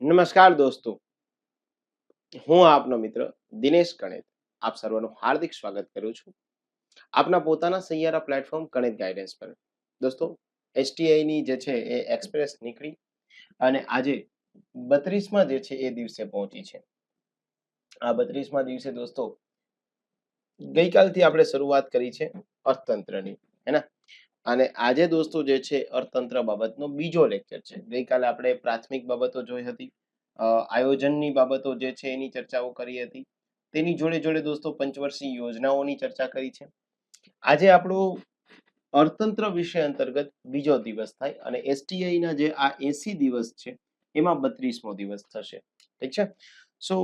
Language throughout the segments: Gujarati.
નમસ્કાર દોસ્તો. હું આપનો મિત્ર દિનેશ કણેત આપ સર્વનું હાર્દિક સ્વાગત કરું છું. આપના પોતાના સૈયારા પ્લેટફોર્મ કણેત ગાઈડન્સ પર. દોસ્તો એસટીઆઈની જે છે એ એક્સપ્રેસ નીકળી અને આજે બત્રીસમાં જે છે એ દિવસે પહોંચી છે. આ બત્રીસમાં દિવસે દોસ્તો ગઈકાલથી આપણે શરૂઆત કરી છે અર્થતંત્રની, હે ને? અને આજે દોસ્તો જે છે, અર્થતંત્ર બાબતનો બીજો લેક્ચર છે. ગઈકાલે આપણે પ્રાથમિક બાબતો જોઈ હતી આયોજનની બાબતો જે છે એની ચર્ચાઓ કરી હતી. તેની જોડે જોડે દોસ્તો પંચવર્ષીય યોજનાઓની ચર્ચા કરી છે. આજે આપણો અર્થતંત્ર વિષય અંતર્ગત બીજો દિવસ થાય અને એસટીઆઈના જે આ એસી દિવસ છે, એમાં બત્રીસમો દિવસ થશે. ઠીક છે? સો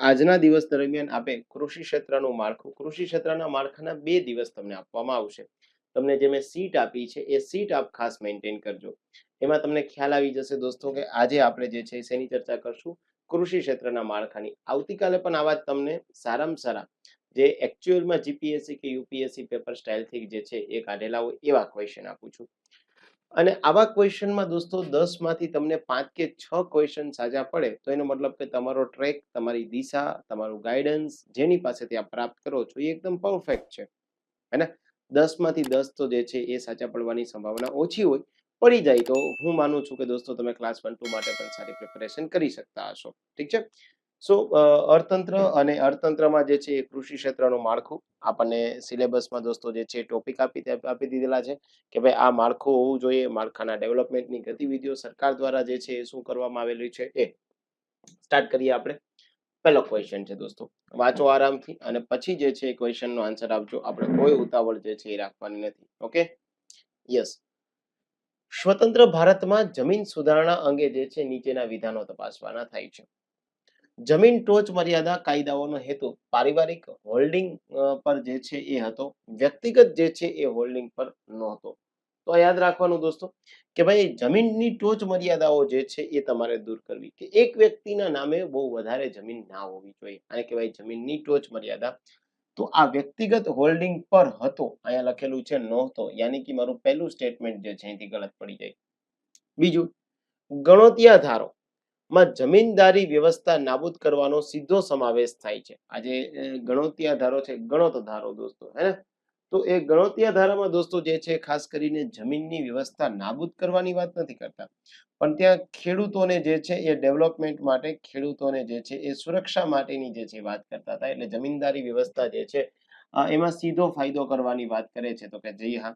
આજના દિવસ દરમિયાન આપે કૃષિ ક્ષેત્રનું માળખું, કૃષિ ક્ષેત્રના માળખાના બે દિવસ તમને આપવામાં આવશે. તમને જે મેં સીટ આપી છે, એ સીટ આપ ખાસ મેન્ટેન કરજો. એમાં તમને ખ્યાલ આવી જશે દોસ્તો કે આજે આપણે જે છે શેની ચર્ચા કરશું? કૃષિ ક્ષેત્રના માળખાની. આવતીકાલે પણ આવા તમને સારામાં સારા જે એકચ્યુઅલમાં જીપીએસસી કે યુપીએસસી પેપર સ્ટાઇલથી જે છે એ કાઢેલા હોય એવા ક્વેશ્ચન આપું છું. અને આવા ક્વેશ્ચનમાં દોસ્તો દસમાંથી તમને પાંચ કે છ ક્વેશ્ચન સાજા પડે, તો એનો મતલબ કે તમારો ટ્રેક તમારી દિશા, તમારું ગાઈડન્સ જેની પાસેથી આપ પ્રાપ્ત કરો છો એ એકદમ પરફેક્ટ છે. હે ને? દસમાંથી દસ તો જે છે એ સાચા પડવાની સંભાવના ઓછી હોય, પડી જાય તો હું માનું છું કે દોસ્તો તમે ક્લાસ વન ટુ માટે પણ સારી પ્રિપેરેશન કરી શકતા હશો. ઠીક છે? સો અર્થતંત્ર અને અર્થતંત્રમાં જે છે એ કૃષિ ક્ષેત્રનું માળખું આપણને સિલેબસમાં દોસ્તો જે છે ટોપિક આપી આપી દીધેલા છે કે ભાઈ આ માળખું હોવું જોઈએ, માળખાના ડેવલપમેન્ટની ગતિવિધિઓ સરકાર દ્વારા જે છે એ શું કરવામાં આવેલી છે એ સ્ટાર્ટ કરીએ આપણે. પહેલો ક્વેશ્ચન છે દોસ્તો. વાંચો આરામથી અને પછી જે છે ક્વેશ્ચનનો આન્સર આપજો. આપણે કોઈ ઉતાવળ જે છે એ રાખવાની નથી. ઓકે યસ સ્વતંત્ર ભારતમાં જમીન સુધારણા અંગે જે છે નીચેના વિધાનો તપાસવાના થાય છે. જમીન ટોચ મર્યાદા કાયદાઓનો હેતુ પારિવારિક હોલ્ડિંગ પર જે છે એ હતો. વ્યક્તિગત જે છે એ હોલ્ડિંગ પર નહોતો. તો યાદ રાખવાનું દોસ્તો, કે ભાઈ જમીનની ટોચ મર્યાદાઓ જે છે એ તમારે દૂર કરવી. કે એક વ્યક્તિના નામે બહુ વધારે જમીન ના હોવી જોઈએ. આને કહેવાય જમીનની ટોચ મર્યાદા. તો આ વ્યક્તિગત હોલ્ડિંગ પર હતો, અહીંયા લખેલું છે નહોતો. યાની કે મારું પહેલું સ્ટેટમેન્ટ જે છે એથી ગલત પડી જાય બીજું ગણોતિયા ધારો માં જમીનદારી વ્યવસ્થા નાબૂદ કરવાનો સીધો સમાવેશ થાય છે. આજે ગણોતિયા ધારો છે ગણોત ધારો દોસ્તો, હે ને? તો એ ગણોતિયા ધારામાં દોસ્તો જે છે, ખાસ કરીને જમીનની વ્યવસ્થા નાબૂદ કરવાની વાત નથી કરતા. પણ ત્યાં ખેડૂતોને જે છે, એ ડેવલપમેન્ટ માટે, ખેડૂતોને જે છે, એ સુરક્ષા માટેની જે છે, વાત કરતા હતા. એટલે જમીનદારી વ્યવસ્થા જે છે એમાં સીધો ફાયદો કરવાની વાત કરે છે તો કે જઈ હા.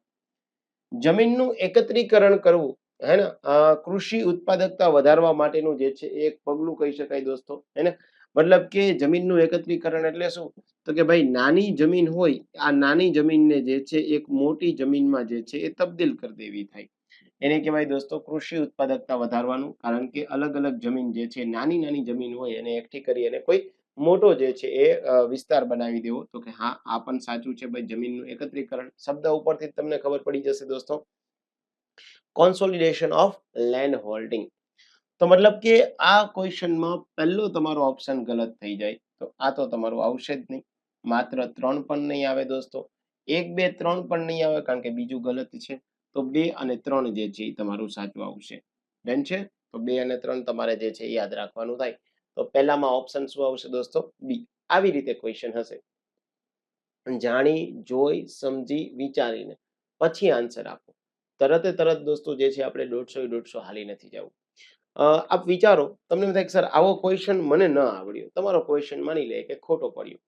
જમીનનું એકત્રીકરણ કરવું હે ને કૃષિ ઉત્પાદકતા વધારવા માટેનું જે છે એક પગલું કહી શકાય દોસ્તો હે ને મતલબ કે જમીનનું એકત્રીકરણ એટલે શું? તો કે ભાઈ નાની જમીન હોય, આ નાની જમીનને જે છે, એક મોટી જમીનમાં જે છે, એ તબદીલ કરી દેવી થાય. એને કહેવાય દોસ્તો કૃષિ ઉત્પાદકતા વધારવાનું, કારણ કે અલગ અલગ જમીન જે છે, નાની નાની જમીન હોય, એને એકઠી કરી અને કોઈ મોટો જે છે, એ વિસ્તાર બનાવી દેવો. તો કે હા, આ પણ સાચું છે ભાઈ, જમીનનું એકત્રીકરણ. શબ્દ ઉપરથી તમને ખબર પડી જશે દોસ્તો. કોન્સોલિડેશન ઓફ લેન્ડ હોલ્ડિંગ તો મતલબ કે આ ક્વેશ્ચનમાં પહેલો તમારો ઓપ્શન ગલત થઈ જાય. તો આ તો તમારું આવશે જ નહીં. માત્ર ત્રણ પણ નહીં આવે દોસ્તો. એક, બે, ત્રણ પણ નહીં આવે કારણ કે બીજું ગલત છે. તો બે અને ત્રણ જે છે એ તમારું સાચું આવશે. ડન છે? તો બે અને ત્રણ તમારે જે છે એ યાદ રાખવાનું થાય. તો પહેલામાં ઓપ્શન શું આવશે દોસ્તો? બી. આવી રીતે ક્વેશ્ચન હશે. જાણી, જોઈ, સમજી, વિચારીને. પછી આન્સર આપો. તરતે તરત દોસ્તો જે છે આપણે દોઢસો દોઢસો હાલી નથી જવું. આપ વિચારો, તમને થાય કે, સર, આવો ક્વેશ્ચન મને ન આવડ્યો. તમારો ક્વેશ્ચન માની લે કે ખોટો પડ્યો.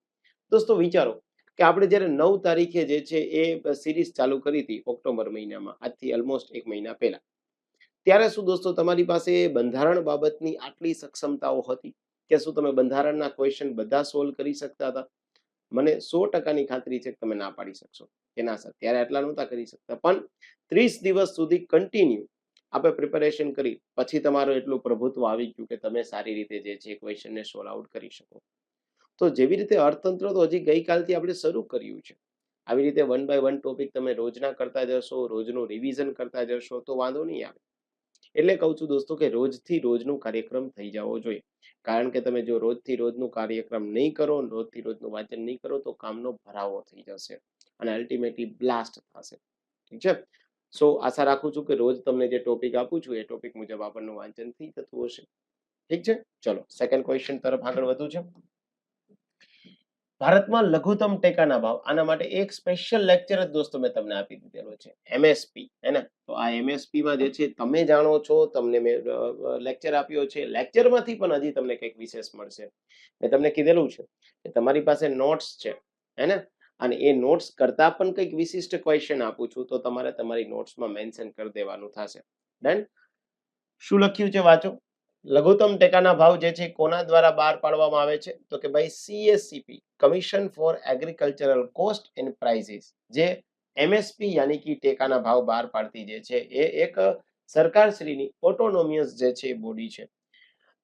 દોસ્તો, વિચારો કે આપણે જ્યારે નવ તારીખે જે છે એ સિરીઝ ચાલુ કરી હતી ઓક્ટોબર મહિનામાં, આજથી ઓલમોસ્ટ એક મહિના પહેલા. ત્યારે શું દોસ્તો, તમારી પાસે બંધારણ બાબતની આટલી સક્ષમતાઓ હતી? કે શું તમે બંધારણના ક્વેશ્ચન બધા સોલ્વ કરી શકતા હતા? મને સો ટકાની ખાતરી છે કે તમે ના પાડી શકશો. કે ના, સર, ત્યારે આટલા નહોતા કરી શકતા. પણ ત્રીસ દિવસ સુધી કન્ટિન્યુ આપણે પ્રિપેરેશન કરી, પછી તમારું એટલું પ્રભુત્વ આવી ગયું કે તમે સારી રીતે જે છે ક્વેશ્ચનને સોલ્વ આઉટ કરી શકો. તો જેવી રીતે અર્થતંત્ર તો હજી ગઈકાલથી આપણે શરૂ કર્યું છે. આવી રીતે વન બાય વન ટોપિક તમે રોજના કરતા જશો, રોજનું રિવિઝન કરતા જશો, તો વાંધો નહીં આવે. એટલે કહું છું દોસ્તો કે રોજથી રોજનું કાર્યક્રમ થઈ જવો જોઈએ. કારણ કે તમે જો રોજથી રોજનું કાર્યક્રમ નહીં કરો, રોજથી રોજનું વાંચન નહીં કરો, તો કામનો ભરાવો થઈ જશે અને અલ્ટિમેટલી બ્લાસ્ટ થશે. ઠીક છે? સો આશા રાખું છું કે રોજ તમને જે ટોપિક આપું છું, એ ટોપિક મુજબ આપણનું વાંચન થઈ જતું હશે. ઠીક છે? ચલો સેકન્ડ ક્વેશ્ચન તરફ આગળ વધુ છે. ભારતમાં લઘુત્તમ ટેકાના ભાવ, આના માટે એક સ્પેશિયલ લેક્ચર જ દોસ્તો મેં તમને આપી દીધેલો છે એમએસપી હે ને? તો આ એમએસપીમાં જે છે, તમે જાણો છો, તમને મેં લેક્ચર આપ્યો છે. લેક્ચરમાંથી પણ હજી તમને કંઈક વિશેષ મળશે. મેં તમને કીધેલું છે કે તમારી પાસે નોટ્સ છે, હે ને? અને એ નોટ્સ કરતા પણ કંઈક વિશિષ્ટ ક્વેશ્ચન આપું છું, તો તમારે તમારી નોટ્સમાં મેન્શન કરી દેવાનું થશે. ડન શું લખ્યું છે વાંચો? લઘુત્તમ ટેકાના ભાવ જે છે, કોના દ્વારા બહાર પાડવામાં આવે છે? તો કે ભાઈ CSCP commission for agricultural cost and prices જે એમએસપી યાની કે ટેકાના ભાવ બહાર પાડતી જે છે, એ એક સરકારશ્રીની ઓટોનોમિયસ જે છે બોડી છે.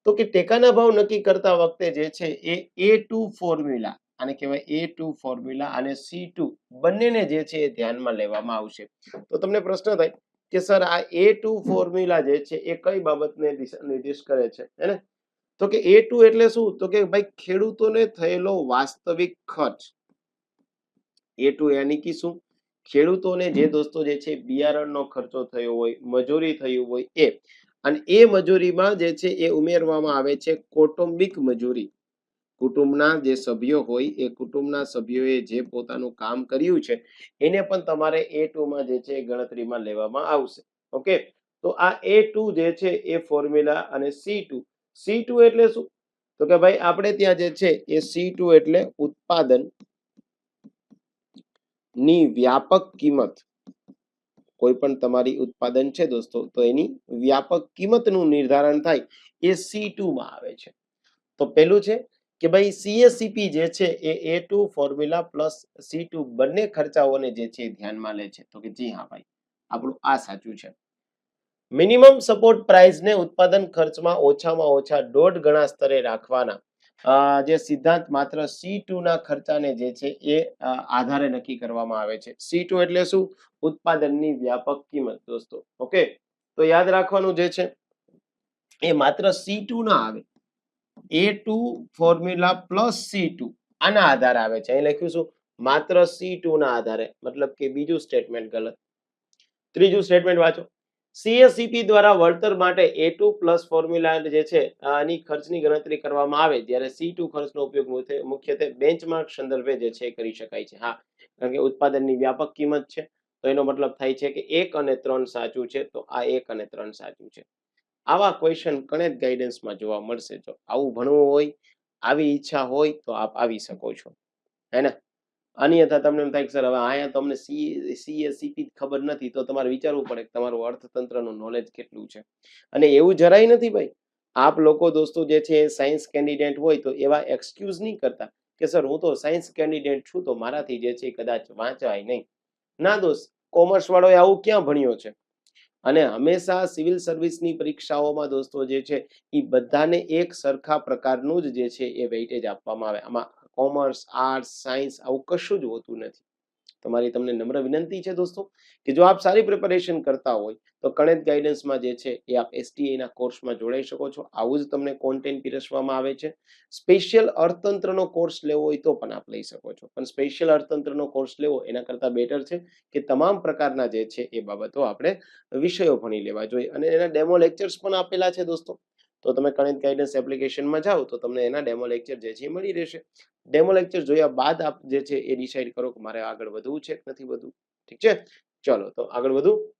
તો કે ટેકાના ભાવ નક્કી કરતા વખતે જે છે, એ એ ટુ ફોર્મ્યુલા આને કહેવાય એ ટુ ફોર્મ્યુલા અને સી ટુ બંનેને જે છે એ ધ્યાનમાં લેવામાં આવશે. તો તમને પ્રશ્ન થાય કે સર આ એ ટુ ફોર્મ્યુલા જે છે એ કઈ બાબતને દિશા નિર્દેશ કરે છે? હે તો કે એ ટુ એટલે શું? તો કે ભાઈ ખેડૂતોને થયેલો વાસ્તવિક ખર્ચ. એ ટુ યાની કે શું? ખેડૂતોને જે દોસ્તો જે છે બિયારણનો ખર્ચો થયો હોય, મજૂરી થયું હોય એ. અને એ મજૂરીમાં જે છે એ ઉમેરવામાં આવે છે કૌટુંબિક મજૂરી. કુટુંબના જે સભ્યો હોય, એ કુટુંબના સભ્યોએ જે પોતાનું કામ કર્યું છે, એને પણ તમારે એ ટુમાં જે છે ગણતરીમાં લેવામાં આવશે. ઓકે તો આ એ ટુ જે છે એ ફોર્મ્યુલા અને સી ટુ સી ટુ એટલે શું? તો કે ભાઈ, આપણે ત્યાં જે છે એ સી ટુ એટલે ઉત્પાદનની વ્યાપક કિંમત. કોઈ પણ તમારી ઉત્પાદન છે દોસ્તો, તો એની વ્યાપક કિંમતનું નિર્ધારણ થાય એ સી ટુમાં આવે છે. તો પેલું છે કે ભાઈ સીએસસીપી જે છે એ A two formula plus C two બંને ખર્ચાઓને જે છે ધ્યાનમાં લે છે. તો કે જી હા ભાઈ, આપણું આ સાચું છે. મિનિમમ સપોર્ટ પ્રાઇસને ઉત્પાદન ખર્ચમાં ઓછામાં ઓછા દોઢ ગણા સ્તરે રાખવાના. જે સિદ્ધાંત માત્ર સી ના ખર્ચાને જે છે એ આધારે નક્કી કરવામાં આવે છે. સી એટલે શું? ઉત્પાદનની વ્યાપક કિંમત, દોસ્તો. ઓકે? તો યાદ રાખવાનું જે છે, એ માત્ર સી ના આવે. A two formula plus C two આના આધારે આવે છે. અહીં લખ્યું શું? માત્ર સી ના આધારે. મતલબ કે બીજું સ્ટેટમેન્ટ ગલત. ત્રીજું સ્ટેટમેન્ટ વાંચો. સીએસસીપી દ્વારા વળતર માટે એ ટુ પ્લસ ફોર્મ્યુલા જે છે, આની ખર્ચની ગણતરી કરવામાં આવે જ્યારે સી ટુ ખર્ચનો ઉપયોગ મુખ્ય- મુખ્યત્વે બેન્ચમાર્ક સંદર્ભે જે છે કરી શકાય છે. હા, કારણ કે ઉત્પાદનની વ્યાપક કિંમત છે. તો એનો મતલબ થાય છે કે એક અને ત્રણ સાચું છે. તો આ એક અને ત્રણ સાચું છે. આવા ક્વેશ્ચન કનેક્ટ ગાઈડન્સમાં જોવા મળશે. જો આવું ભણવું હોય, આવી ઈચ્છા હોય, તો આપ આવી શકો છો. હે ને? અન્યથા તમને એમ થાય કે સર, હવે અહીંયા તમને સી સીએસસીપી ખબર નથી, તો તમારે વિચારવું પડે કે તમારું અર્થતંત્રનું નોલેજ કેટલું છે. અને એવું જરાય નથી ભાઈ. આપ લોકો દોસ્તો જે છે સાયન્સ કેન્ડિડેટ હોય, તો એવા એક્સક્યુઝ નહીં કરતા કે સર, હું તો સાયન્સ કેન્ડિડેટ છું, તો મારાથી જે છે કદાચ વાંચાય નહીં. ના દોસ્ત કોમર્સ વાળોએ આવું ક્યાં ભણ્યો છે? અને હંમેશા સિવિલ સર્વિસની પરીક્ષાઓમાં દોસ્તો જે છે એ બધાને એક સરખા પ્રકારનું જ જે છે, એ વેઇટેજ આપવામાં આવે. આમાં કોમર્સ આર્ટ્સ સાયન્સ આવું કશું જ હોતું નથી. તમારી તમને નમ્ર વિનંતી છે દોસ્તો, કે જો આપ સારી પ્રિપેરેશન કરતા હોય, તો કણેત ગાઈડન્સમાં જે છે, એ આપ એસટીઆઈના કોર્સમાં જોડાઈ શકો છો. આવું જ તમને કોન્ટેન્ટ પીરસવામાં આવે છે. સ્પેશિયલ અર્થતંત્રનો કોર્સ લેવો હોય તો પણ આપ લઈ શકો છો. પણ સ્પેશિયલ અર્થતંત્રનો કોર્સ લેવો એના કરતાં બેટર છે કે તમામ પ્રકારના જે છે, એ બાબતો આપણે વિષયો ભણી લેવા જોઈએ. અને એના ડેમો લેક્ચર્સ પણ આપેલા છે દોસ્તો. તો તમે કણિત ગાઈડન્સ એપ્લિકેશનમાં જાઓ તો તમને એના ડેમો લેક્ચર જે છે એ મળી રહેશે. ડેમો લેક્ચર જોયા બાદ આપ જે છે એ ડિસાઈડ કરો કે મારે આગળ વધવું છે કે નથી વધવું. ઠીક છે? ચલો તો આગળ વધુ.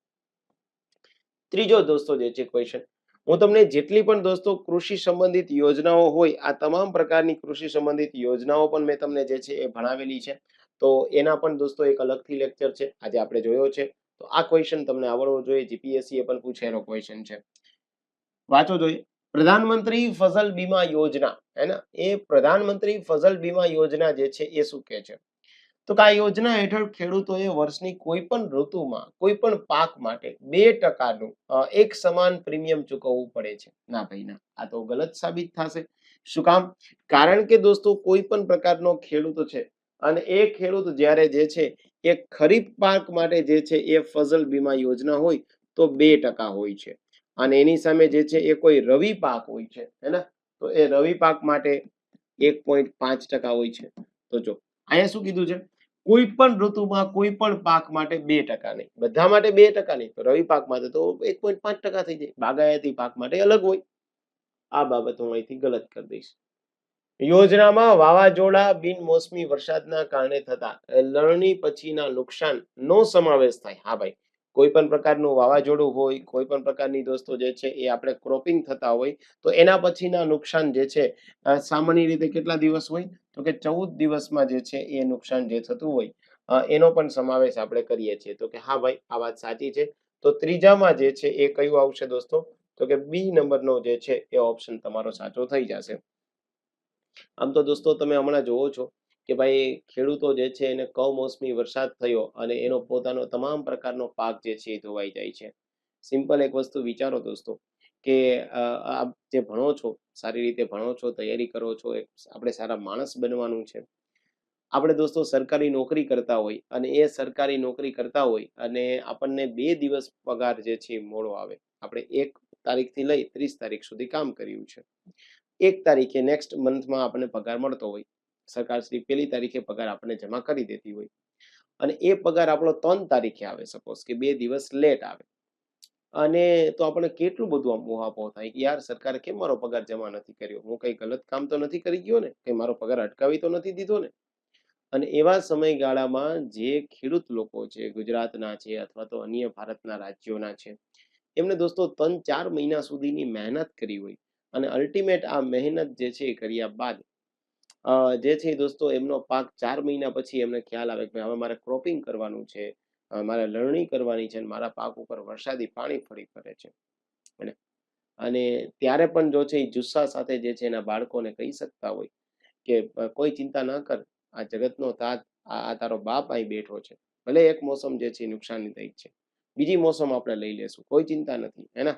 ત્રીજો દોસ્તો જે છે ક્વેશ્ચન હું તમને જેટલી પણ દોસ્તો કૃષિ સંબંધિત યોજનાઓ હોય, આ તમામ પ્રકારની કૃષિ સંબંધિત યોજનાઓ પણ મેં તમને જે છે એ ભણાવેલી છે. તો એના પણ દોસ્તો એક અલગથી લેક્ચર છે. આજે આપણે જોયો છે. તો આ ક્વેશ્ચન તમને આવડવો જોઈએ. જીપીએસસી એ પણ પૂછેલો ક્વેશ્ચન છે. વાંચો જોઈએ. પ્રધાનમંત્રી ફસલ બીમા યોજના, હે ને? એ પ્રધાનમંત્રી ફસલ બીમા યોજના જે છે, એ શું કહે છે? તો કે આ યોજના હેઠળ ખેડૂતોએ વર્ષની કોઈ પણ ઋતુમાં, કોઈ પણ પાક માટે બે ટકાનું એક સમાન પ્રીમિયમ ચૂકવવું પડે છે. ના ભાઈ, ના. આ તો ગલત સાબિત થશે. શું કામ? કારણ કે દોસ્તો, કોઈ પણ પ્રકારનો ખેડૂત છે અને એ ખેડૂત જ્યારે જે છે, એ ખરીફ પાક માટે જે છે, એ ફસલ બીમા યોજના હોય, તો બે ટકા હોય છે. અને એની સામે જે છે એ કોઈ રવિ પાક હોય છે, હે તો એ રવિ પાક માટે એક પોઈન્ટ પાંચ ટકા હોય છે. તો જો, અહીંયા શું કીધું છે? કોઈ પણ ઋતુમાં કોઈ પણ પાક માટે બે ટકા નહીં. બધા માટે બે ટકા નહીં. રવિ પાક માટે તો એક પોઈન્ટ પાંચ ટકા થઈ જાય. બાગાયતી પાક માટે અલગ હોય. આ બાબત હું અહીંથી ગલત કરી દઈશ. યોજનામાં વાવાઝોડા, બિનમોસમી વરસાદના કારણે થતા લણણી પછીના નુકસાન નો સમાવેશ થાય. હા ભાઈ કોઈ પણ પ્રકારનું વાવાઝોડું હોય, કોઈ પણ પ્રકારની દોસ્તો જે છે એ આપણે ક્રોપિંગ થતા હોય, તો એના પછીના નુકસાન જે છે સામાન્ય રીતે કેટલા દિવસ હોય? તો કે ચૌદ દિવસમાં જે છે એ નુકસાન જે થતું હોય. એનો પણ સમાવેશ આપણે કરીએ છીએ. તો કે હા ભાઈ, આ વાત સાચી છે. તો ત્રીજામાં જે છે એ કયું આવશે દોસ્તો? તો કે બી નંબરનો જે છે એ ઓપ્શન તમારો સાચો થઈ જશે. આમ તો દોસ્તો તમે હમણાં જોવો છો કે ભાઈ ખેડૂતો જે છે એને કમોસમી વરસાદ થયો અને એનો પોતાનો તમામ પ્રકારનો પાક જે છે એ ધોવાઈ જાય છે. સિમ્પલ એક વસ્તુ વિચારો દોસ્તો, કે આપ જે ભણો છો, સારી રીતે ભણો છો, તૈયારી કરો છો, એક આપણે સારા માણસ બનવાનું છે. આપણે દોસ્તો સરકારી નોકરી કરતા હોય અને એ સરકારી નોકરી કરતા હોય અને આપણને બે દિવસ પગાર જે છે મોડો આવે. આપણે એક તારીખથી લઈ ત્રીસ તારીખ સુધી કામ કર્યું છે. એક તારીખે નેક્સ્ટ મંથમાં આપણને પગાર મળતો હોય. સરકાર શ્રી પહેલી તારીખે પગાર આપણને જમા કરી દેતી હોય. અને એ પગાર આપણો ત્રણ તારીખે આવે સપોઝ કે બે દિવસ લેટ આવે. અને તો આપણે કેટલું બધું આમ મોહાપો થાય કે યાર સરકારે કેમ મારો પગાર જમા નથી કર્યો? હું કઈ ગલત કામ તો નથી કરી ગયો ને? કે મારો પગાર અટકાવી તો નથી દીધો ને? અને એવા સમયગાળામાં જે ખેડૂત લોકો છે, ગુજરાતના છે અથવા તો અન્ય ભારતના રાજ્યોના છે, એમને દોસ્તો ત્રણ ચાર મહિના સુધીની મહેનત કરી હોય અને અલ્ટિમેટ આ મહેનત જે છે એ કર્યા બાદ જે છે દોસ્તો એમનો પાક ચાર મહિના પછી એમને ખ્યાલ આવે કે હવે મારે ક્રોપિંગ કરવાનું છે મારે લણણી કરવાની છે અને મારા પાક ઉપર વરસાદી પાણી ફરી પડે છે. અને ત્યારે પણ જો છે એ જુસ્સા સાથે જે છે એના બાળકોને કહી શકતા હોય કે કોઈ ચિંતા ન કર, આ જગતનો તાત, આ તારો બાપ અહીં બેઠો છે. ભલે એક મોસમ જે છે એ નુકસાની થઈ છે. બીજી મોસમ આપણે લઈ લેશું. કોઈ ચિંતા નથી. હે ને?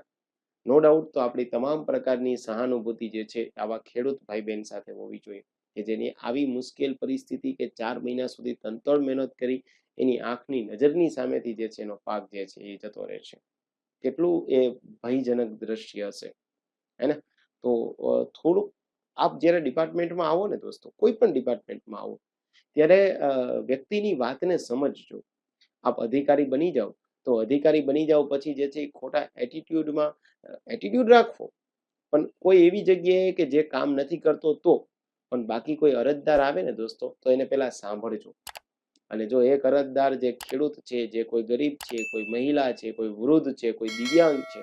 નો ડાઉટ તો આપણી તમામ પ્રકારની સહાનુભૂતિ જે છે આવા ખેડૂત ભાઈ બહેન સાથે હોવી જોઈએ. કે જેની આવી મુશ્કેલ પરિસ્થિતિ કે ચાર મહિના સુધી તંતોડ મહેનત કરી એની આંખની નજરની સામેથી જે છે એનો પાક જે છે એ જતો રહે છે. કેટલું એ ભયજનક દ્રશ્ય હશે. હે ને તો થોડુંક આપ જ્યારે ડિપાર્ટમેન્ટમાં આવો ને દોસ્તો, કોઈ પણ ડિપાર્ટમેન્ટમાં આવો, ત્યારે વ્યક્તિની વાતને સમજજો. આપ અધિકારી બની જાઓ. તો અધિકારી બની જાઓ પછી જે છે એ ખોટા એટીટ્યુડમાં એટીટ્યુડ રાખવો પણ કોઈ એવી જગ્યાએ કે જે કામ નથી કરતો તો પણ બાકી કોઈ અરજદાર આવે ને દોસ્તો, તો એને પહેલાં સાંભળજો. અને જો એક અરજદાર જે ખેડૂત છે, જે કોઈ ગરીબ છે, કોઈ મહિલા છે, કોઈ વૃદ્ધ છે, કોઈ દિવ્યાંગ છે,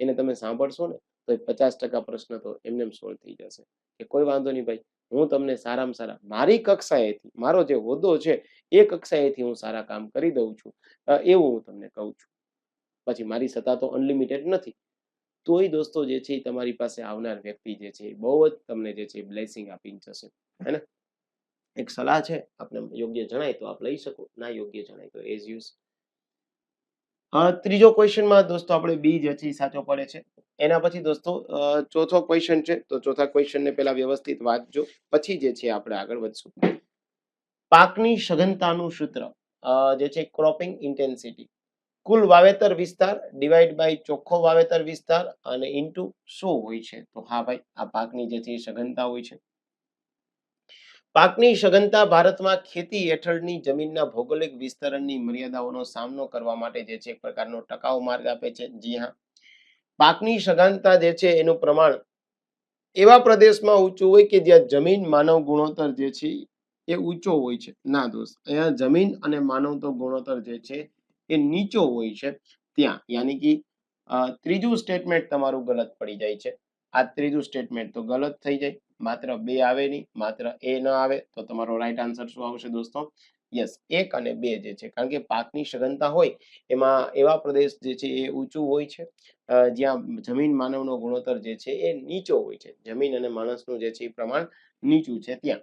એને તમે સાંભળશો ને, તો પચાસ ટકા પ્રશ્ન તો એમને સોલ્વ થઈ જશે. કે કોઈ વાંધો નહીં ભાઈ, હું તમને સારામાં સારા, મારી કક્ષાએથી, મારો જે હોદ્દો છે, એ કક્ષાએથી હું સારા કામ કરી દઉં છું. એવું હું તમને કહું છું. પછી મારી સત્તા તો અનલિમિટેડ નથી. તોય દોસ્તો જે છે તમારી પાસે આવનાર વ્યક્તિ જે છે બહુ જ તમને જે છે બ્લેસિંગ આપી જશે. હે ને? એક સલાહ છે, આપને યોગ્ય જણાય તો આપ લઈ શકો, ના યોગ્ય જણાય તો એઝ યુઝ ત્રીજો ક્વેશ્ચનમાં દોસ્તો આપણે બી જે છે સાચો પડે છે. એના પછી દોસ્તો ચોથો ક્વેશ્ચન છે, તો ચોથા ક્વેશ્ચનને પહેલા વ્યવસ્થિત વાંચજો, પછી જે છે આપણે આગળ વધશું. પાકની સઘનતાનું સૂત્ર જે છે ક્રોપિંગ ઇન્ટેન્સિટી કુલ વાવેતર વિસ્તાર ડિવાઈડ બાય ચોખ્ખો વાવેતર વિસ્તાર અને ઇન્ટુ શું હોય છે. તો હા ભાઈ, આ પાકની જે સઘનતા હોય છે. પાકની સઘનતા ભારતમાં ખેતી હેઠળની જમીનના ભૌગોલિક વિસ્તરણની મર્યાદાઓનો સામનો કરવા માટે જે છે એક પ્રકારનો ટકાઉ માર્ગ આપે છે. જી હા. પાકની સઘનતા જે છે એનું પ્રમાણ એવા પ્રદેશમાં ઊંચું હોય કે જ્યાં જમીન માનવ ગુણોત્તર જે છે એ ઊંચો હોય છે. ના દોસ્ત, અહીંયા જમીન અને માનવ તો ગુણોત્તર જે છે એ નીચો હોય છે ત્યાં. યાની કે ત્રીજું સ્ટેટમેન્ટ તમારું ગલત પડી જાય છે. આ ત્રીજું સ્ટેટમેન્ટ તો ગલત થઈ જાય. માત્ર બે આવે નહીં, માત્ર એ ન આવે તો તમારો રાઈટ આન્સર શું આવશે દોસ્તો? યસ એક અને બે જે છે. કારણ કે પાકની સઘનતા હોય, એમાં એવા પ્રદેશ જે છે એ ઊંચું હોય છે જ્યાં જમીન માનવનો ગુણોત્તર જે છે એ નીચો હોય છે. જમીન અને માણસનું જે છે એ પ્રમાણ નીચું છે ત્યાં.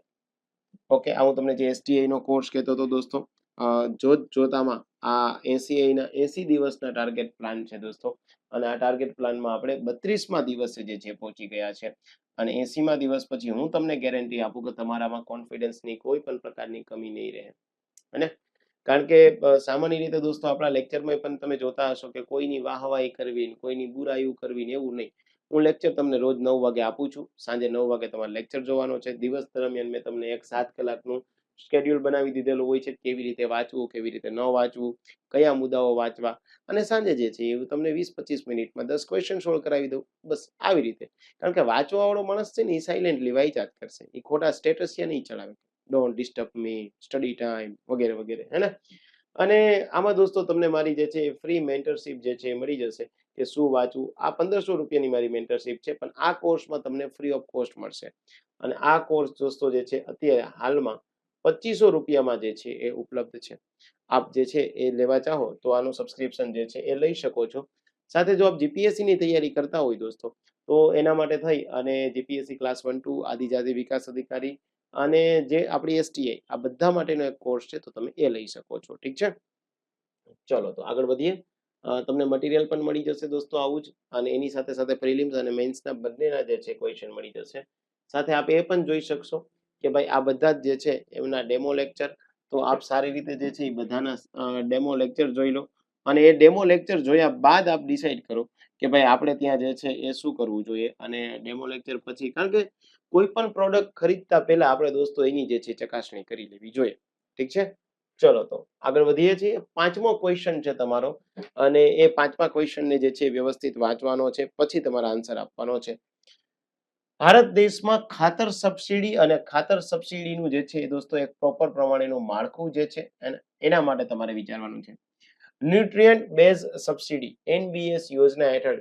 ઓકે આ હું તમને જે એસટીઆઈ નો કોર્સ કહેતો હતો દોસ્તો જોત જોતામાં આ એસી ના એસી દિવસના ટાર્ગેટ પ્લાન છે દોસ્તો. અને આ ટાર્ગેટ પ્લાનમાં આપણે બત્રીસમાં દિવસે જે છે પહોંચી ગયા છે. અને એસીમાં દિવસ પછી હું તમને ગેરંટી આપું કે તમારામાં કોન્ફિડન્સની કોઈ પણ પ્રકારની કમી નહીં રહે. અને કારણ કે સામાન્ય રીતે દોસ્તો આપણા લેક્ચરમાં પણ તમે જોતા હશો કે કોઈની વાહવાહી કરવી કોઈની બુરાઈઓ કરવી એવું નહીં. હું લેક્ચર તમને રોજ નવ વાગે આપું છું. સાંજે નવ વાગે તમારે લેક્ચર જોવાનો છે. દિવસ દરમિયાન મેં તમને એક સાત કલાકનું સ્કેડ્યુલ બનાવી દીધેલું હોય છે, કેવી રીતે વાંચવું, કેવી રીતે ન વાંચવું, કયા મુદ્દાઓ વાંચવા અને સાંજે જે છે એ તમને વીસ પચીસ મિનિટમાં દસ ક્વેશ્ચન સોલ્વ કરાવી દઉં. બસ આવી રીતે. કારણ કે વાંચવા વાળો માણસ છે ને એ સાયલેન્ટલી વાંચ્યા જ કરશે. એ ખોટા સ્ટેટસિયા નહીં ચડાવે don't disturb me study time વગેરે વગેરે. હે ને? અને આમાં દોસ્તો તમને મારી જે છે ફ્રી મેન્ટરશીપ જે છે એ મળી જશે કે શું વાંચવું? આ પંદરસો રૂપિયાની મારી મેન્ટરશીપ છે, પણ આ કોર્સમાં તમને ફ્રી ઓફ કોસ્ટ મળશે. અને આ કોર્સ દોસ્તો જે છે અત્યારે હાલમાં પચીસો રૂપિયામાં જે છે એ ઉપલબ્ધ છે. આપ જે છે એ લેવા ચાહો તો આનું સબસ્ક્રિપ્શન જે છે એ લઈ શકો છો. સાથે જો આપ જીપીએસસીની તૈયારી કરતા હોય દોસ્તો, તો એના માટે થઈ અને જીપીએસસી ક્લાસ વન ટુ આદિજાતિ વિકાસ અધિકારી અને જે આપણી એસટીઆઈ આ બધા માટેનો એક કોર્સ છે તો તમે એ લઈ શકો છો. ઠીક છે? ચલો તો આગળ વધીએ. તમને મટીરિયલ પણ મળી જશે દોસ્તો આવું જ અને એની સાથે સાથે પ્રિલિમ્સ અને મેન્સના બંનેના જે છે ક્વેશ્ચન મળી જશે. સાથે આપ એ પણ જોઈ શકશો. કે ભાઈ આ બધા જ છે એમના ડેમો લેક્ચર તો આપ સારી રીતે જે છે એ બધાના ડેમો લેક્ચર જોઈ લો. અને એ ડેમો લેક્ચર જોયા બાદ આપ ડિસાઈડ કરો કે ભાઈ આપણે ત્યાં જે છે એ શું કરવું જોઈએ. અને ડેમો લેક્ચર પછી, કારણ કે કોઈ પણ પ્રોડક્ટ ખરીદતા પહેલા આપણે દોસ્તો એની જે છે ચકાસણી કરી લેવી જોઈએ. ઠીક છે? ચલો તો આગળ વધીએ છીએ. પાંચમો ક્વેશ્ચન છે તમારો. અને એ પાંચમા ક્વેશ્ચનને જે છે વ્યવસ્થિત વાંચવાનો છે. પછી તમારા આન્સર આપવાનો છે. ભારત દેશમાં ખાતર સબસિડી અને ખાતર સબસિડીનું જે છે એ દોસ્તો એક પ્રોપર પ્રમાણેનું માળખું જે છે એને- માટે તમારે વિચારવાનું છે. ન્યુટ્રિયન્ટ બેઝ સબસિડી એનબીએસ યોજના હેઠળ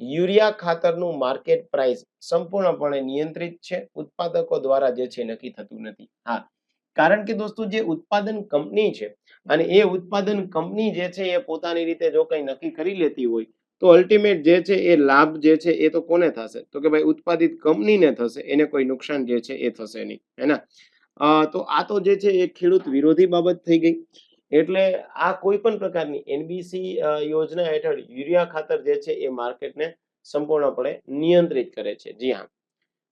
યુરિયા ખાતરનું માર્કેટ પ્રાઇસ સંપૂર્ણપણે નિયંત્રિત છે. ઉત્પાદકો દ્વારા જે છે નક્કી થતું નથી. હા, કારણ કે દોસ્તો જે ઉત્પાદન કંપની છે અને એ ઉત્પાદન કંપની જે છે એ પોતાની રીતે જો કંઈ નક્કી કરી લેતી હોય તો અલ્ટિમેટ જે છે એ લાભ જે છે એ તો કોને થશે? તો કે ભાઈ ઉત્પાદિત કંપનીને થશે, એને કોઈ નુકસાન જે છે એ થશે નહીં, હે ને? તો આ તો જે છે એ ખેડૂત વિરોધી બાબત થઈ ગઈ. એટલે આ કોઈ પણ પ્રકારની એનબીસી યોજના હેઠળ યુરિયા ખાતર જે છે એ માર્કેટને સંપૂર્ણપણે નિયંત્રિત કરે છે. જી હા.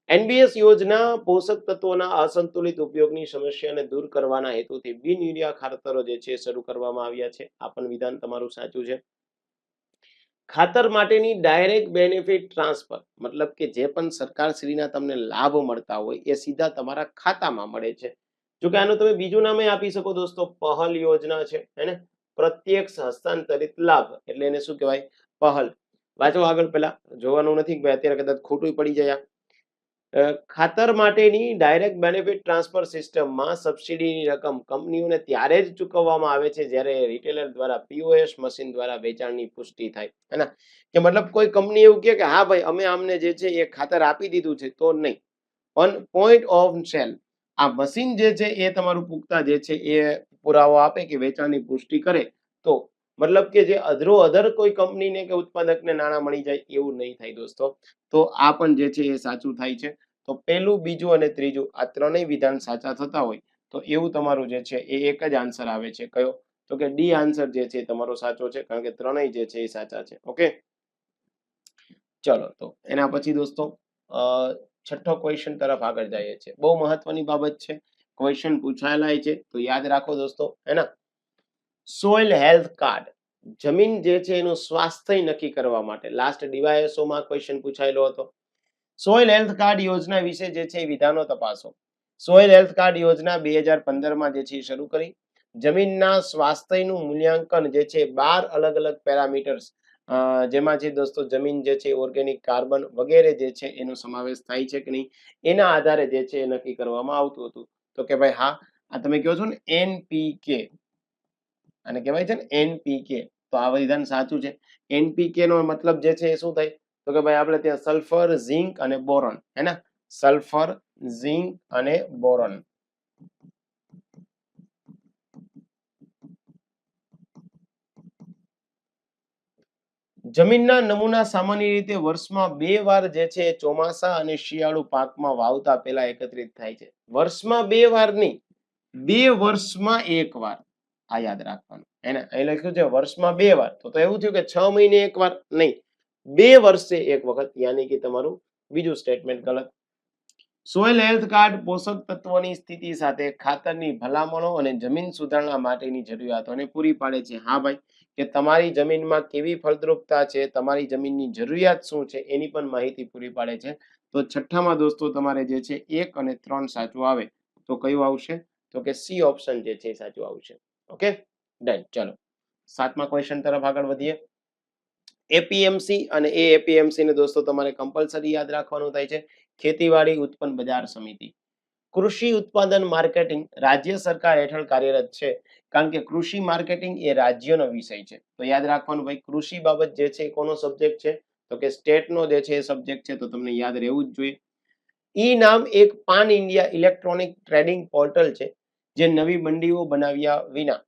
એનબીએસ યોજના પોષક તત્વોના અસંતુલિત ઉપયોગની સમસ્યાને દૂર કરવાના હેતુથી બિન યુરિયા ખાતરો જે છે શરૂ કરવામાં આવ્યા છે. આ પણ વિધાન તમારું સાચું છે. ખાતર માટેની ડાયરેક્ટ બેનિફિટ ટ્રાન્સફર મતલબ કે જે પણ સરકારશ્રીના તમને લાભ મળતા હોય એ સીધા તમારા ખાતામાં મળે છે. જો કે આનું તમે બીજું નામે આપી શકો દોસ્તો, પહલ યોજના છે, હેને? પ્રત્યક્ષ હસ્તાંતરિત લાભ, એટલે એને શું કહેવાય? પહલ. વાંચો આગળ પેલા જોવાનું નથી અત્યારે કદાચ ખોટું પડી જાય ખાતર માટેની ડાયરેક્ટ બેનિફિટ ટ્રાન્સફર સિસ્ટમમાં સબસિડીની રકમ કંપનીઓને ત્યારે જ ચૂકવવામાં આવે છે જ્યારે રિટેલર દ્વારા પીઓએસ મશીન દ્વારા વેચાણની પુષ્ટિ થાય. હે કે મતલબ કોઈ કંપની એવું કહે કે, હા ભાઈ, અમે આમને જે છે એ ખાતર આપી દીધું છે. તો નહીં. ઓન પોઈન્ટ ઓફ સેલ આ મશીન જે છે એ તમારું પુખ્તા જે છે એ પુરાવો આપે કે વેચાણની પુષ્ટિ કરે તો મતલબ કે જે અધરો અધર કોઈ કંપનીને કે ઉત્પાદકને નાણાં મળી જાય એવું નહીં થાય દોસ્તો. તો આ પણ જે છે એ સાચું થાય છે. તો પહેલું, બીજું અને ત્રીજું આ ત્રણેય વિધાન સાચા થતા હોય તો એવું તમારું જે છે એ એક જ આન્સર આવે છે. કયો? તો કે ડી આન્સર જે છે તમારો સાચો છે કારણ કે ત્રણેય જે છે એ સાચા છે. ઓકે? ચલો, તો એના પછી દોસ્તો છઠ્ઠો ક્વેશ્ચન તરફ આગળ જઈએ છીએ. બહુ મહત્વની બાબત છે. ક્વેશ્ચન પૂછાયેલા છે. તો યાદ રાખો દોસ્તો, હે ને? સોઇલ હેલ્થ કાર્ડ જમીન જે છે એનું સ્વાસ્થ્ય નક્કી કરવા માટે. લાસ્ટ ડીવાયએસઓમાં ક્વેશ્ચન પૂછાયેલો હતો. સોઇલ હેલ્થ કાર્ડ યોજના વિશે જે છે વિધાનો તપાસો. સોઇલ હેલ્થ કાર્ડ યોજના બે હજાર જે છે શરૂ કરી. જમીનના સ્વાસ્થ્યનું મૂલ્યાંકન જે છે બાર અલગ અલગ પેરામીટર્સ જેમાં છે દોસ્તો જમીન જે છે ઓર્ગેનિક કાર્બન વગેરે જે છે એનો સમાવેશ થાય છે કે નહીં, એના આધારે જે છે એ નક્કી કરવામાં આવતું હતું. તો કે ભાઈ હા, આ તમે કહો છો ને એનપીકે અને કહેવાય છે ને એનપીકે. તો આ વિધાન સાચું છે. એનપીકે નો મતલબ જે છે એ શું થાય? તો કે ભાઈ આપણે ત્યાં સલ્ફર, ઝીંક અને બોરોન, હે ને? સલ્ફર, ઝીંક અને બોરોન. જમીનના નમૂના સામાન્ય રીતે વર્ષમાં બે વાર જે છે ચોમાસા અને શિયાળુ પાકમાં વાવતા પહેલા એકત્રિત થાય છે. વર્ષમાં બે વાર નહીં, બે વર્ષમાં એક વાર. આ યાદ રાખવાનું. એને અહીં લખ્યું છે વર્ષમાં બે વાર. તો એવું થયું કે છ મહિને એક વાર નહીં. બે વર્ષે એક વખત, યાની કે તમારું બીજું સ્ટેટમેન્ટ ગલત. સોઇલ હેલ્થ કાર્ડ પોષક તત્વોની સ્થિતિ સાથે ખાતરની ભલામણો અને જમીન સુધારણા માટેની જરૂરિયાતોને પૂરી પાડે છે. હા ભાઈ, કે તમારી જમીનમાં કેવી ફળદ્રુપતા છે, તમારી જમીનની જરૂરિયાત શું છે, એની પણ માહિતી પૂરી પાડે છે. તો છઠ્ઠામાં દોસ્તો તમારે જે છે, એક અને ત્રણ સાચું આવે. તો કયું આવશે? તો કે સી ઓપ્શન જે છે સાચું આવશે. ઓકે ડન ચલો. સાતમા ક્વેશ્ચન તરફ આગળ વધીએ. એપીએમસી અને એ એપીએમસી ને દોસ્તો, તમારે કમ્પલસરી યાદ રાખવાનું થાય છે. ખેતીવાડી ઉત્પન્ન બજાર સમિતિ. કૃષિ ઉત્પાદન માર્કેટિંગ રાજ્ય સરકાર હેઠળ કાર્યરત છે. કારણ કે કૃષિ માર્કેટિંગ એ રાજ્યનો વિષય છે. તો યાદ રાખવાનું ભાઈ, કૃષિ બાબત જે છે કોનો સબ્જેક્ટ છે? તો કે સ્ટેટનો જે છે એ સબ્જેક્ટ છે, તો તમને યાદ રહેવું જ જોઈએ. ઈ નામ એક pan India electronic trading portal છે. જે નવી મંડીઓ બનાવ્યા વિના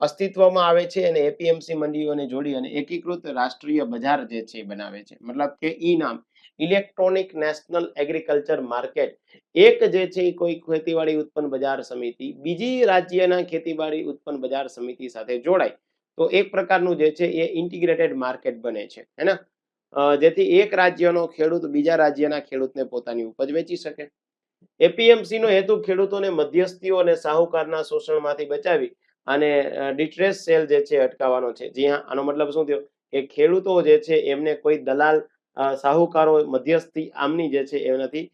અસ્તિત્વમાં આવે છે અને એપીએમસી મંડીઓને જોડી અને એકીકૃત રાષ્ટ્રીય બજાર જે છે બનાવે છે. મતલબ કે ઈ નામ ઇલેક્ટ્રોનિક નેશનલ એગ્રીકલ્ચર માર્કેટ. એક જે છે એ કોઈ ખેતીવાડી ઉત્પન્ન બજાર સમિતિ, બીજી રાજ્યના ખેતીવાડી ઉત્પન્ન બજાર સમિતિ સાથે જોડાય તો એક પ્રકારનું જે છે એ ઇન્ટિગ્રેટેડ માર્કેટ બને છે. હે જેથી એક રાજ્યનો ખેડૂત બીજા રાજ્યના ખેડૂતને પોતાની ઉપજ વેચી શકે. એપીએમસી નો હેતુ ખેડૂતોને મધ્યસ્થીઓ અને સાહુકારના શોષણમાંથી બચાવી અને ડિટ્રેસ સેલ જે છે અટકાવવાનો છે. જી હા, આનો મતલબ શું થયો? કે ખેડૂતો જે છે એમને કોઈ દલાલ સાહુકારો મધ્યસ્થી આમની જે છે એનાથી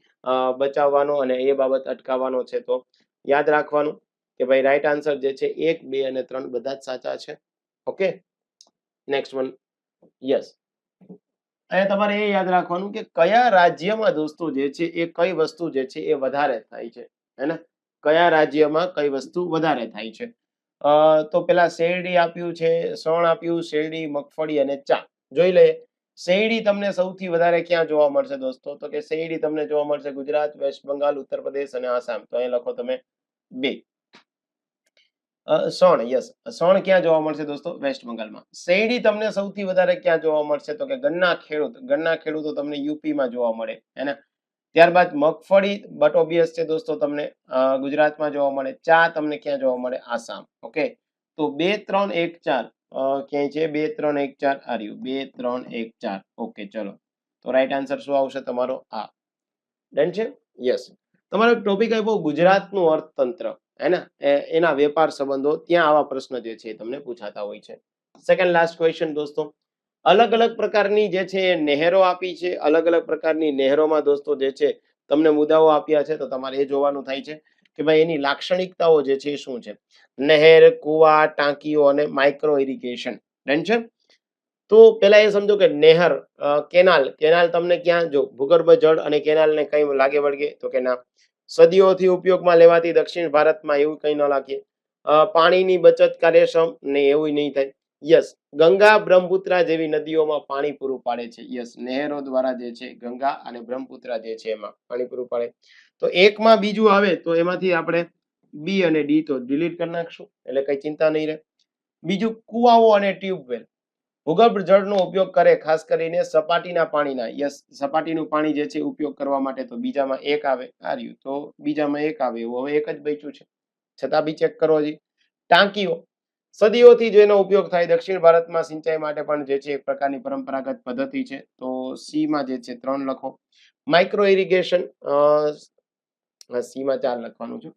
બચાવવાનો અને એ બાબત અટકાવવાનો છે. તો યાદ રાખવાનું કે ભાઈ રાઈટ આન્સર જે છે એક, બે અને ત્રણ બધા જ સાચા છે. ઓકે? નેક્સ્ટ વન યસ અહીંયા તમારે એ યાદ રાખવાનું કે કયા રાજ્યમાં દોસ્તો જે છે એ કઈ વસ્તુ જે છે એ વધારે થાય છે, હે કયા રાજ્યમાં કઈ વસ્તુ વધારે થાય છે? તો પેલા શેરડી આપ્યું છે સણ આપ્યું, શેરડી, મગફળી અને ચા. જોઈ લઈએ શેરડી તમને સૌથી વધારે ક્યાં જોવા મળશે દોસ્તો? તો કે શેરડી તમને જોવા મળશે ગુજરાત, વેસ્ટ બંગાળ, ઉત્તર પ્રદેશ અને આસામ. તો અહીંયા લખો તમે બે. સણ યસ. સણ ક્યાં જોવા મળશે દોસ્તો? વેસ્ટ બંગાળમાં. શેરડી તમને સૌથી વધારે ક્યાં જોવા મળશે? તો કે ગન્ના ખેડૂત, ગન્ના ખેડૂતો તમને યુપીમાં જોવા મળે હેને ત્યારબાદ મગફળી બટ ઓબ્વિયસ છે દોસ્તો તમને ગુજરાતમાં જોવા મળે. ચા તમને ક્યાં જોવા મળે? આસામ. ઓકે? તો બે, ત્રણ, એક, ચાર. ક્યાંય છે? બે, ત્રણ, એક, ચાર. આર્યું બે, ત્રણ, એક, ચાર. ઓકે, ચલો. તો રાઈટ આન્સર શું આવશે તમારો? આ. ડન છે? યસ તમારો ટોપિક આપ્યો, ગુજરાતનું અર્થતંત્ર. હે ને? એના વેપાર સંબંધો ત્યાં આવા પ્રશ્ન જે છે તમને પૂછાતા હોય છે. સેકન્ડ લાસ્ટ ક્વેશ્ચન દોસ્તો. અલગ અલગ પ્રકારની જે છે નહેરો આપી છે. અલગ અલગ પ્રકારની નહેરોમાં દોસ્તો જે છે, તમને મુદ્દાઓ આપ્યા છે તો તમારે એ જોવાનું થાય છે કે ભાઈ એની લાક્ષણિકતાઓ જે છે શું છે? નહેર, કુવા, ટાંકીઓ અને માઇક્રો ઇરિગેશન ડન છે? તો પેલા એ સમજો કે નહેર કેનાલ. કેનાલ તમને ક્યાં? જો ભૂગર્ભ જળ અને કેનાલને કઈ લાગે વળગે તો કે ના. સદીઓથી ઉપયોગમાં લેવાતી દક્ષિણ ભારતમાં એવું કઈ ન લાગીએ પાણીની બચત કાર્યક્ષમ ને એવું નહીં થાય. યસ, ગંગા બ્રહ્મપુત્રા જેવી નદીઓમાં પાણી પૂરું પાડે છે. યસ, નહેરો દ્વારા જે છે ગંગા અને બ્રહ્મપુત્રા જે છે એમાં પાણી પૂરું પાડે. તો એકમાં બીજું આવે તો એમાંથી આપણે બી અને ડી તો ડિલીટ કરી નાખશું. એટલે કઈ ચિંતા નહીં રહે. બીજું કુવાઓ અને ટ્યુબવેલ. ભૂગર્ભ જળનો ઉપયોગ કરે, ખાસ કરીને સપાટીના પાણીના. યસ, સપાટીનું પાણી જે છે, ઉપયોગ કરવા માટે તો બીજામાં એક આવે. આ તો બીજામાં એક આવે. એવું હવે એક જ બચ્યું છે. છતાં બી ચેક કરો હજી. ટાંકીઓ. સદીઓથી જેનો ઉપયોગ થાય. દક્ષિણ ભારતમાં સિંચાઈ માટે પણ જે છે, એક પ્રકારની પરંપરાગત પદ્ધતિ છે. તો સીમાં જે છે, ત્રણ લખો. માઇક્રો ઇરિગેશન સીમાં ચાર લખવાનું છે.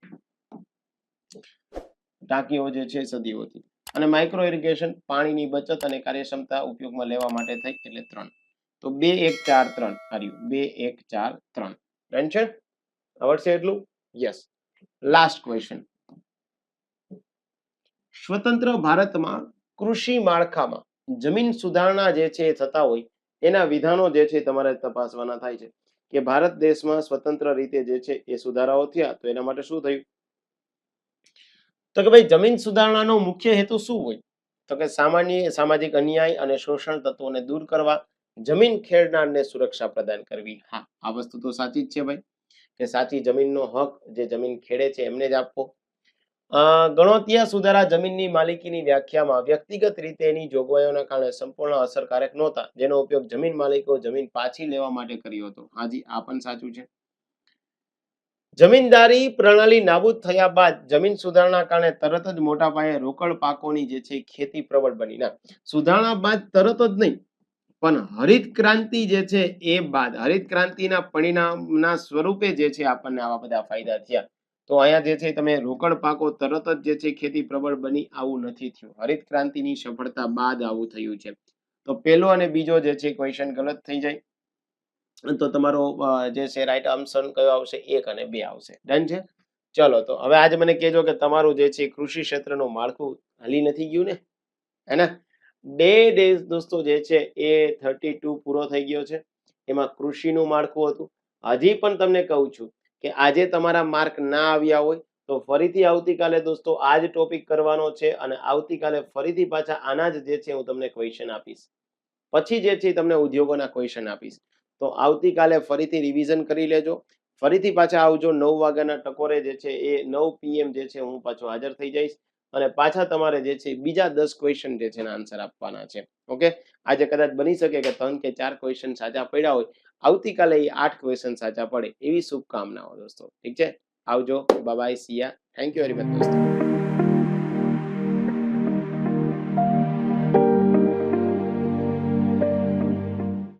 ટાંકીઓ જે છે, સદીઓથી. અને માઇક્રો ઇરિગેશન પાણીની બચત અને કાર્યક્ષમતા ઉપયોગમાં લેવા માટે થઈ એટલે ત્રણ. તો બે એક ચાર ત્રણ. હાર્યું બે એક ચાર ત્રણ. ડન છે? આવડશે એટલું? યસ લાસ્ટ ક્વેશ્ચન સ્વતંત્ર ભારતમાં કૃષિ માળખામાં જમીન સુધારણા જે છે એ થતા હોય, એના વિધાનો જે છે તમારે તપાસવાના થાય છે. કે ભારત દેશમાં સ્વતંત્ર રીતે જે છે એ સુધારાઓ થયા તો એના માટે શું થયું? તો કે ભાઈ જમીન સુધારણાનો મુખ્ય હેતુ શું હોય? તો કે સામાન્ય, સામાજિક અન્યાય અને શોષણ તત્વોને દૂર કરવા, જમીન ખેડનારને સુરક્ષા પ્રદાન કરવી. હા, આ વસ્તુ તો સાચી જ છે ભાઈ. કે સાચી જમીનનો હક જે જમીન ખેડે છે એમને જ આપવો. ગણોતિયા સુધારા જમીનની માલિકીની વ્યાખ્યામાં વ્યક્તિગત રીતે એની જોગવાઈઓના કારણે સંપૂર્ણ અસરકારક નહોતા, જેનો ઉપયોગ જમીન માલિકો જમીન પાછી લેવા માટે કર્યો હતો. હાજી, આ પણ સાચું છે. જમીનદારી પ્રણાલી નાબૂદ થયા બાદ જમીન સુધારણા કારણે તરત જ મોટા પાયે રોકડ પાકોની જે છે ખેતી પ્રબળ બની. ના, સુધારણા બાદ તરત જ નહીં, પણ હરિત ક્રાંતિ જે છે એ બાદ, હરિત ક્રાંતિના પરિણામના સ્વરૂપે જે છે આપણને આવા બધા ફાયદા થયા. તો અહીંયા જે છે તમે રોકડ પાકો તરત જ જે છે ખેતી પ્રબળ બની આવું નથી થયું. હરિત ક્રાંતિની સફળતા બાદ આવું થયું છે. તો પેલો અને બીજો જે છે ક્વેશ્ચન ગલત થઈ જાય. તો તમારો જે છે રાઈટ આન્સર કયો આવશે? એક અને બે આવશે. ડન છે? ચલો તો હવે આજે મને કહેજો કે તમારું જે છે કૃષિ ક્ષેત્રનું માળખું હલી નથી ગયું ને? હે ને? ડે ડેઝ દોસ્તો જે છે એ થર્ટી ટુ પૂરો થઈ ગયો છે. એમાં કૃષિનું માળખું હતું. હજી પણ તમને કહું છું કે આજે તમારા માર્ક ના આવ્યા હોય તો ફરીથી આવતીકાલે દોસ્તો આ જ ટોપિક કરવાનો છે અને આવતીકાલે ફરીથી પાછા આના જ જે છે હું તમને ક્વેશ્ચન આપીશ. પછી જે છે તમને ઉદ્યોગોના ક્વેશ્ચન આપીશ. તો આવતીકાલે ફરીથી રિવિઝન કરી લેજો. ફરીથી પાછા આવજો નવ વાગ્યાના ટકોરે જે છે એ નવ પીએમ જે છે હું પાછો હાજર થઈ જઈશ અને પાછા તમારે જે છે બીજા દસ ક્વેશ્ચન જે છે આન્સર આપવાના છે. ઓકે આજે કદાચ બની શકે કે ત્રણ કે ચાર ક્વેશ્ચન સાચા પડ્યા હોય. આવતીકાલે એ આઠ ક્વેશ્ચન સાચા પડે. એવી શુભકામનાઓ દોસ્તો. ઠીક છે? આવજો. Bye see ya thank you very much દોસ્તો.